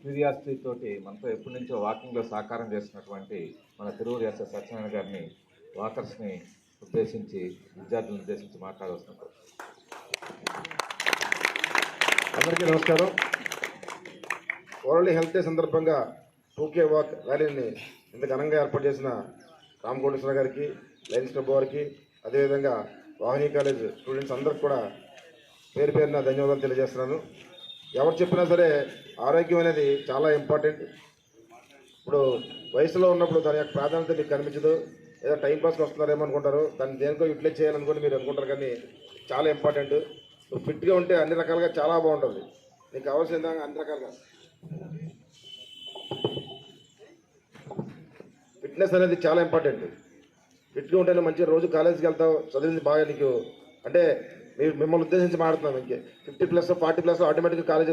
Curiosity తోటి మనతో ఎప్పటి నుంచో వాకింగ్లో సహకారం చేస్తున్నటువంటి మన తిరువురు ఎస్ఎస్ సత్యనారాయణ గారిని వాకర్స్ని ఉద్దేశించి విద్యార్థులను ఉద్దేశించి మాట్లాడవస్తున్నారు అందరికీ నమస్కారం. వరల్డ్ హెల్త్ డే సందర్భంగా టూకే వాక్ ర్యాలీని ఇంత ఘనంగా ఏర్పాటు చేసిన రామకోటేశ్వర గారికి లయన్స్ క్లబ్ వారికి అదేవిధంగా వాహిని కాలేజ్ స్టూడెంట్స్ అందరికి కూడా పేరు పేరున ధన్యవాదాలు తెలియజేస్తున్నాను. ఎవరు చెప్పినా సరే ఆరోగ్యం అనేది చాలా ఇంపార్టెంట్. ఇప్పుడు వయసులో ఉన్నప్పుడు దాని యొక్క ప్రాధాన్యత మీకు కనిపించదు. ఏదో టైం పాస్కి వస్తున్నారేమో అనుకుంటారు. దాన్ని దేనికో యూటిలైజ్ చేయాలనుకుని మీరు అనుకుంటారు కానీ చాలా ఇంపార్టెంట్. నువ్వు ఫిట్గా ఉంటే అన్ని రకాలుగా చాలా బాగుంటుంది. నీకు కావాల్సిన విధంగా అన్ని రకాలుగా. ఫిట్నెస్ అనేది చాలా ఇంపార్టెంట్. ఫిట్గా ఉంటేనే మంచిగా రోజు కాలేజీకి వెళ్తావు చదివింది బాగా నీకు. అంటే మిమ్మల్ని ఉద్దేశించి మాడుతున్నాను ఇంకే. ఫిఫ్టీ ప్లస్ ఫార్టీ ప్లస్ ఆటోమేటిక్గా కాలేజ్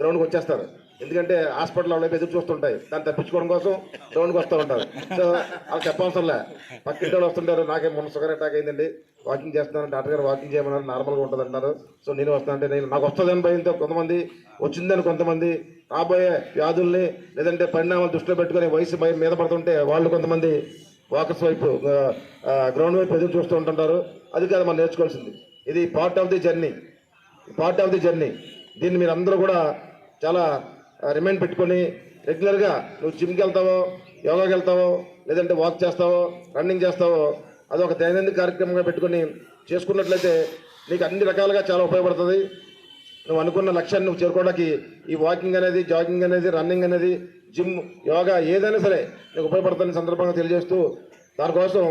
గ్రౌండ్కి వచ్చేస్తారు. ఎందుకంటే హాస్పిటల్ వాళ్ళు ఎదురు చూస్తుంటాయి. దాన్ని తప్పించుకోవడం కోసం గ్రౌండ్కి వస్తూ ఉంటారు. సో వాళ్ళు చెప్పవసరంలే పక్కింటి వాళ్ళు వస్తుంటారు. నాకే మొన్న షుగర్ అటాక్ అయిందండి. వాకింగ్ చేస్తున్నాను. డాక్టర్ గారు వాకింగ్ చేయమన్నారు. నార్మల్గా ఉంటుంది అంటారు సో నేను వస్తానంటే నేను నాకు వస్తుందని భయంతో కొంతమంది వచ్చిందని కొంతమంది రాబోయే వ్యాధుల్ని లేదంటే పరిణామాలు దృష్టిలో పెట్టుకుని వయసు భయం మీద పడుతుంటే వాళ్ళు కొంతమంది వాకర్స్ వైపు గ్రౌండ్ వైపు ఎదురు చూస్తూ ఉంటుంటారు. అది కాదు మనం నేర్చుకోవాల్సింది. ఇది part of the journey part of the journey దీన్ని మీరు అందరూ కూడా చాలా రిమైండ్ పెట్టుకొని రెగ్యులర్గా నువ్వు జిమ్కి వెళ్తావో యోగాకి వెళ్తావో లేదంటే వాక్ చేస్తావో రన్నింగ్ చేస్తావో అది ఒక దైనందిక కార్యక్రమంగా పెట్టుకొని చేసుకున్నట్లయితే నీకు అన్ని రకాలుగా చాలా ఉపయోగపడుతుంది. నువ్వు అనుకున్న లక్ష్యాన్ని నువ్వు చేరుకోవడానికి ఈ వాకింగ్ అనేది జాగింగ్ అనేది రన్నింగ్ అనేది జిమ్ యోగా ఏదైనా సరే నీకు ఉపయోగపడుతున్న సందర్భంగా తెలియజేస్తూ దానికోసం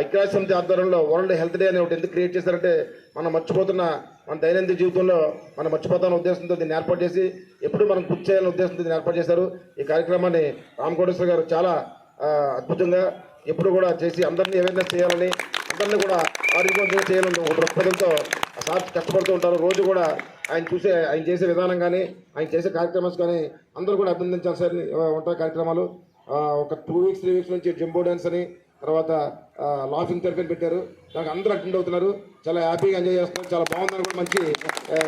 ఐక్యరాజ్యసమితి ఆధ్వర్యంలో వరల్డ్ హెల్త్ డే అని ఒకటి ఎందుకు క్రియేట్ చేశారంటే మనం మర్చిపోతున్న మన దైనందిన జీవితంలో మనం మర్చిపోతాన్న ఉద్దేశంతో దీన్ని ఏర్పాటు చేసి ఎప్పుడు మనం గుర్తు చేయాలనే ఉద్దేశంతో దీన్ని ఏర్పాటు చేశారు. ఈ కార్యక్రమాన్ని రామకోటేశ్వర గారు చాలా అద్భుతంగా ఎప్పుడు కూడా చేసి అందరినీ అవేర్నెస్ చేయాలని అందరినీ కూడా ఆరోగ్యవంతంగా చేయాలని ఒక దృక్పథంతో ఆ సార్ కష్టపడుతూ ఉంటారు. రోజు కూడా ఆయన చూసే ఆయన చేసే విధానం కానీ ఆయన చేసే కార్యక్రమాలు కానీ అందరూ కూడా అభినందించాల్సి సార్. ఉంటాయి కార్యక్రమాలు. ఒక టూ వీక్స్ త్రీ వీక్స్ నుంచి జంబో డ్యాన్స్ అని తర్వాత లాఫింగ్ థెరపీ పెట్టారు. దానికి అందరూ అటెండ్ అవుతున్నారు. చాలా హ్యాపీగా ఎంజాయ్ చేస్తున్నారు చాలా బాగుందని కూడా మంచి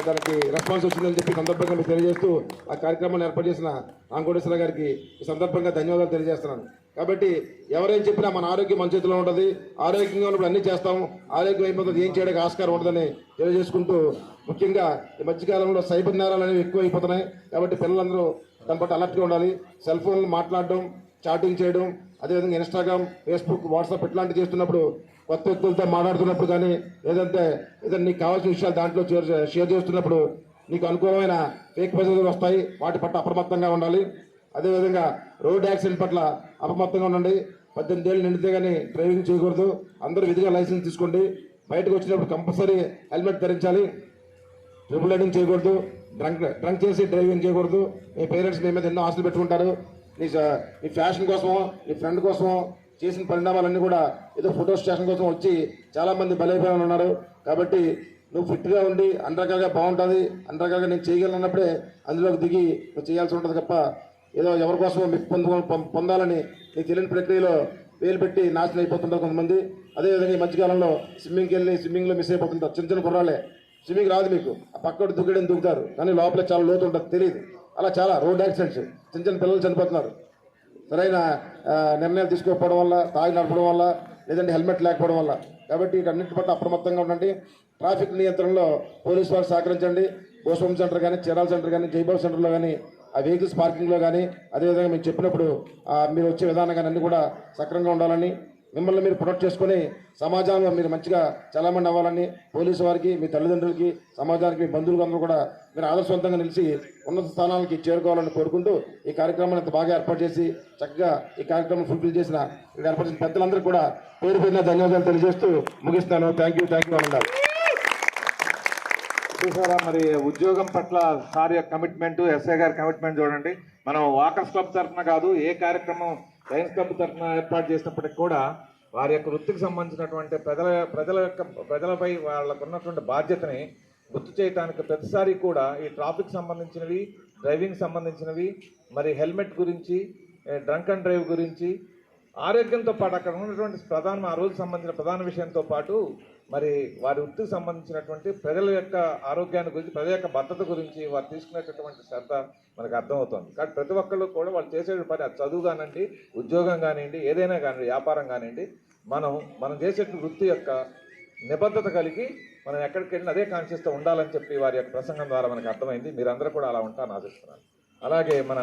దానికి రెస్పాన్స్ వచ్చిందని చెప్పి సందర్భంగా మీకు తెలియజేస్తూ ఆ కార్యక్రమాన్ని ఏర్పాటు చేసిన రామకోటేశ్వర గారికి ఈ సందర్భంగా ధన్యవాదాలు తెలియజేస్తున్నాను. కాబట్టి ఎవరేం చెప్పినా మన ఆరోగ్యం మన చేతిలో ఉంటుంది. ఆరోగ్యంగా ఉన్నప్పుడు అన్ని చేస్తాం. ఆరోగ్యం అయిపోతుంది ఏం చేయడానికి ఆస్కారం ఉంటుందని తెలియజేసుకుంటూ ముఖ్యంగా ఈ మధ్యకాలంలో సైబర్ నేరాలు అనేవి ఎక్కువ అయిపోతున్నాయి కాబట్టి పిల్లలందరూ దాని పట్ల అలర్ట్గా ఉండాలి. సెల్ ఫోన్లు మాట్లాడడం చాటింగ్ చేయడం అదేవిధంగా ఇన్స్టాగ్రామ్ ఫేస్బుక్ వాట్సాప్ ఇట్లాంటివి చేస్తున్నప్పుడు కొత్త వ్యక్తులతో మాట్లాడుతున్నప్పుడు కానీ లేదంటే ఏదైనా నీకు కావాల్సిన విషయాలు దాంట్లో షేర్ షేర్ చేస్తున్నప్పుడు నీకు అనుకూలమైన ఫేక్ మెసేజ్లు వస్తాయి. వాటి పట్ల అప్రమత్తంగా ఉండాలి. అదేవిధంగా రోడ్ యాక్సిడెంట్ పట్ల అప్రమత్తంగా ఉండండి. పద్దెనిమిది ఏళ్ళు నిండితే కానీ డ్రైవింగ్ చేయకూడదు. అందరూ విధిగా లైసెన్స్ తీసుకోండి. బయటకు వచ్చినప్పుడు కంపల్సరీ హెల్మెట్ ధరించాలి. ట్రిపుల్ రైడింగ్ చేయకూడదు. డ్రంక్ డ్రంక్ చేసి డ్రైవింగ్ చేయకూడదు. మీ పేరెంట్స్ మీ మీద ఎన్నో ఆశలు పెట్టుకుంటారు. నీ నీ ఫ్యాషన్ కోసమో నీ ఫ్రెండ్ కోసమో చేసిన పరిణామాలన్నీ కూడా ఏదో ఫోటో స్టేషన్ కోసం వచ్చి చాలామంది బలైపోయిన ఉన్నారు. కాబట్టి నువ్వు ఫిట్గా ఉండి అన్ని రకాలుగా బాగుంటుంది అన్ని రకాలుగా నేను చేయగలను అన్నప్పుడే అందులోకి దిగి నువ్వు చేయాల్సి ఉంటుంది తప్ప ఏదో ఎవరి కోసమో మెప్పు పొందు పొందాలని నీకు తెలియని ప్రక్రియలో వేలు పెట్టి నాశనం అయిపోతుంటారు కొంతమంది. అదేవిధంగా ఈ మధ్యకాలంలో స్విమ్మింగ్కి వెళ్ళి స్విమ్మింగ్లో మిస్ అయిపోతుంటారు. చిన్న చిన్న కుర్రాలే స్విమ్మింగ్ రాదు మీకు. ఆ పక్కటి దుగ్గడం దూకుతారు. కానీ లోపల చాలా లోతు ఉంటుంది. తెలియదు. అలా చాలా రోడ్ యాక్సిడెంట్స్. చిన్న చిన్న పిల్లలు చనిపోతున్నారు. సరైన నిర్ణయాలు తీసుకోకపోవడం వల్ల తాగి నడపడం వల్ల లేదంటే హెల్మెట్ లేకపోవడం వల్ల. కాబట్టి వీటన్నిటి పట్ల అప్రమత్తంగా ఉండండి. ట్రాఫిక్ నియంత్రణలో పోలీసు వారు సహకరించండి. భూస్వామి సెంటర్ కానీ చీరాల సెంటర్ కానీ జైబాబు సెంటర్లో కానీ ఆ వెహికల్స్ పార్కింగ్లో కానీ అదేవిధంగా మేము చెప్పినప్పుడు మీరు వచ్చే విధానం కానీ కూడా సక్రంగా ఉండాలని మిమ్మల్ని మీరు ప్రొటెక్ట్ చేసుకొని సమాజంలో మీరు మంచిగా చలామణి అవ్వాలని పోలీసు వారికి మీ తల్లిదండ్రులకి సమాజానికి మీ బంధువులకు అందరూ కూడా మీరు ఆదర్శవంతంగా నిలిచి ఉన్నత స్థానాలకి చేరుకోవాలని కోరుకుంటూ ఈ కార్యక్రమాన్ని ఇంత బాగా ఏర్పాటు చేసి చక్కగా ఈ కార్యక్రమం ఫుల్ఫిల్ చేసిన ఏర్పాటు చేసిన పెద్దలందరూ కూడా పేరు పేరున ధన్యవాదాలు తెలియజేస్తూ ముగిస్తాను థ్యాంక్ యూ థ్యాంక్ యూ అన్నారు చూసారా మరి ఉద్యోగం పట్ల సార్ యొక్క కమిట్మెంట్ ఎస్ఐ గారి కమిట్మెంట్ చూడండి. మనం వాకర్స్ క్లబ్ తరఫున కాదు ఏ కార్యక్రమం లయన్స్ క్లబ్ తరఫున ఏర్పాటు చేసినప్పటికి కూడా వారి యొక్క వృత్తికి సంబంధించినటువంటి ప్రజల ప్రజల యొక్క ప్రజలపై వాళ్ళకు ఉన్నటువంటి బాధ్యతని గుర్తు చేయడానికి ప్రతిసారి కూడా ఈ ట్రాఫిక్ సంబంధించినవి డ్రైవింగ్ సంబంధించినవి మరి హెల్మెట్ గురించి డ్రంక్ అండ్ డ్రైవ్ గురించి ఆరోగ్యంతో పాటు అక్కడ ఉన్నటువంటి ప్రధాన ఆ రోజు సంబంధించిన ప్రధాన విషయంతో పాటు మరి వారి వృత్తికి సంబంధించినటువంటి ప్రజల యొక్క ఆరోగ్యాన్ని గురించి ప్రజల యొక్క భద్రత గురించి వారు తీసుకునేటటువంటి శ్రద్ధ మనకు అర్థమవుతుంది. కాబట్టి ప్రతి ఒక్కళ్ళు కూడా వాళ్ళు చేసే పని అది చదువు కానివ్వండి ఉద్యోగం కానివ్వండి ఏదైనా కానివ్వండి వ్యాపారం కానివ్వండి మనం మనం చేసే వృత్తి యొక్క నిబద్ధత కలిగి మనం ఎక్కడికి వెళ్ళిన అదే కాన్షియస్తో ఉండాలని చెప్పి వారి యొక్క ప్రసంగం ద్వారా మనకు అర్థమైంది. మీరందరూ కూడా అలా ఉంటారని ఆశిస్తున్నాను. అలాగే మన